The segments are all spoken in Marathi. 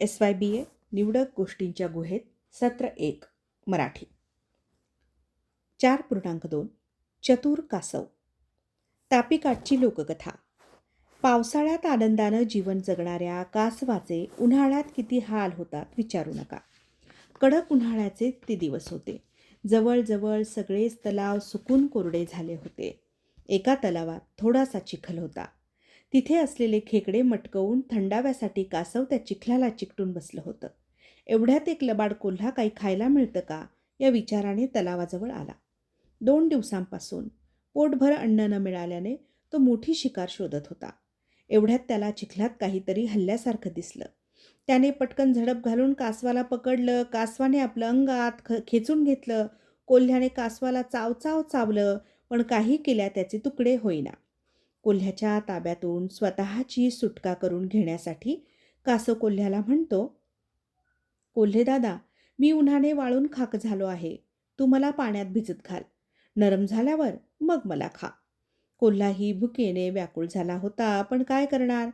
एस वाय बी ए निवडक गोष्टींच्या गुहेत सत्र एक मराठी. चार पूर्णांक दोन चतुर कासव. तापिकाठची लोककथा. पावसाळ्यात आनंदानं जीवन जगणाऱ्या कासवाचे उन्हाळ्यात किती हाल होतात विचारू नका. कडक उन्हाळ्याचे ते दिवस होते. जवळजवळ सगळेच तलाव सुकून कोरडे झाले होते. एका तलावात थोडासा चिखल होता. तिथे असलेले खेकडे मटकवून थंडाव्यासाठी कासव त्या चिखलाला चिकटून बसलं होतं. एवढ्यात एक लबाड कोल्हा काही खायला मिळतं का? या विचाराने तलावाजवळ आला. दोन दिवसांपासून पोटभर अन्न न मिळाल्याने तो मोठी शिकार शोधत होता. एवढ्यात त्याला चिखलात काहीतरी हल्ल्यासारखं दिसलं. त्याने पटकन झडप घालून कासवाला पकडलं कासवाने आपलं अंग आत ख खेचून घेतलं. कोल्ह्याने कासवाला चावचाव चावलं पण काही केल्या त्याचे तुकडे होईना. कोल्ह्याच्या ताब्यातून स्वतःची सुटका करून घेण्यासाठी कासव कोल्ह्याला म्हणतो कोल्हे दादा मी उन्हाने वाळून खाक झालो आहे. तू मला पाण्यात भिजत घाल. नरम झाल्यावर मग मला खा. कोल्हाही भुकेने व्याकुळ झाला होता पण काय करणार?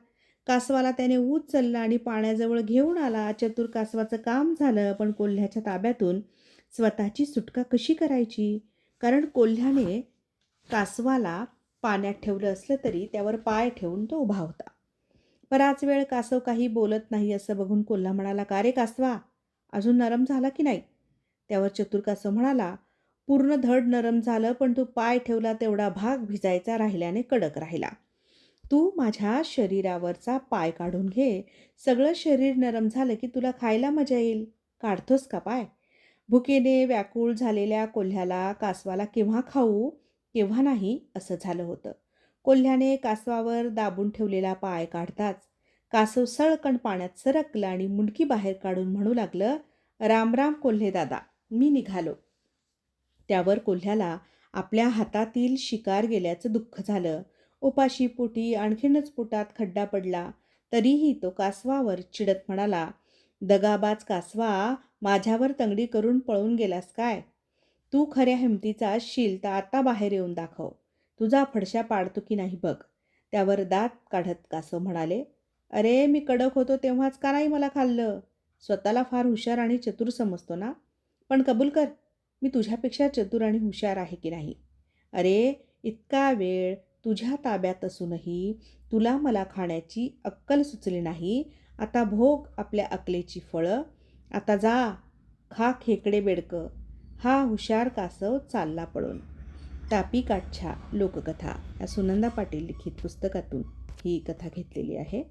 कासवाला त्याने उचलला आणि पाण्याजवळ घेऊन आला. चतुर कासवाचं काम झालं पण कोल्ह्याच्या ताब्यातून स्वतःची सुटका कशी करायची? कारण कोल्ह्याने कासवाला पाण्यात ठेवलं असलं तरी त्यावर पाय ठेवून तो उभा होता. बराच वेळ कासव काही बोलत नाही असं बघून कोल्हा म्हणाला का रे कासवा? अजून नरम झाला की नाही? त्यावर चतुर कासव म्हणाला पूर्ण धड नरम झालं पण तू पाय ठेवला तेवढा भाग भिजायचा राहिल्याने कडक राहिला. तू माझ्या शरीरावरचा पाय काढून घे. सगळं शरीर नरम झालं की तुला खायला मजा येईल. काढतोस का पाय? भुकेने व्याकुळ झालेल्या कोल्ह्याला कासवाला केव्हा खाऊ? केव्हा नाही असं झालं होतं. कोल्ह्याने कासवावर दाबून ठेवलेला पाय काढताच कासव सळकण पाण्यात सरकलं आणि मुंडकी बाहेर काढून म्हणू लागलं राम राम कोल्हे दादा मी निघालो. त्यावर कोल्ह्याला आपल्या हातातील शिकार गेल्याचं दुःख झालं. उपाशी पोटी आणखीनच पोटात खड्डा पडला. तरीही तो कासवावर चिडत म्हणाला दगाबाज कासवा माझ्यावर तंगडी करून पळून गेलास काय? तू खऱ्या हिमतीचा असशील तर आता बाहेर येऊन दाखव. तुझा फडशा पाडतो की नाही बघ. त्यावर दात काढत कासव म्हणाले अरे मी कडक होतो तेव्हाच का नाही मला खाल्लं? स्वतःला फार हुशार आणि चतुर समजतो ना? पण कबूल कर मी तुझ्यापेक्षा चतुर आणि हुशार आहे की नाही? अरे इतका वेळ तुझ्या ताब्यात असूनही तुला मला खाण्याची अक्कल सुचली नाही. आता भोग आपल्या अकलेची फळं. आता जा खा खेकडे बेडकं. हा हुशार कासव चालला पळून. तापी काठच्या लोककथा या सुनंदा पाटील लिखित पुस्तकातून ही कथा घेतलेली आहे.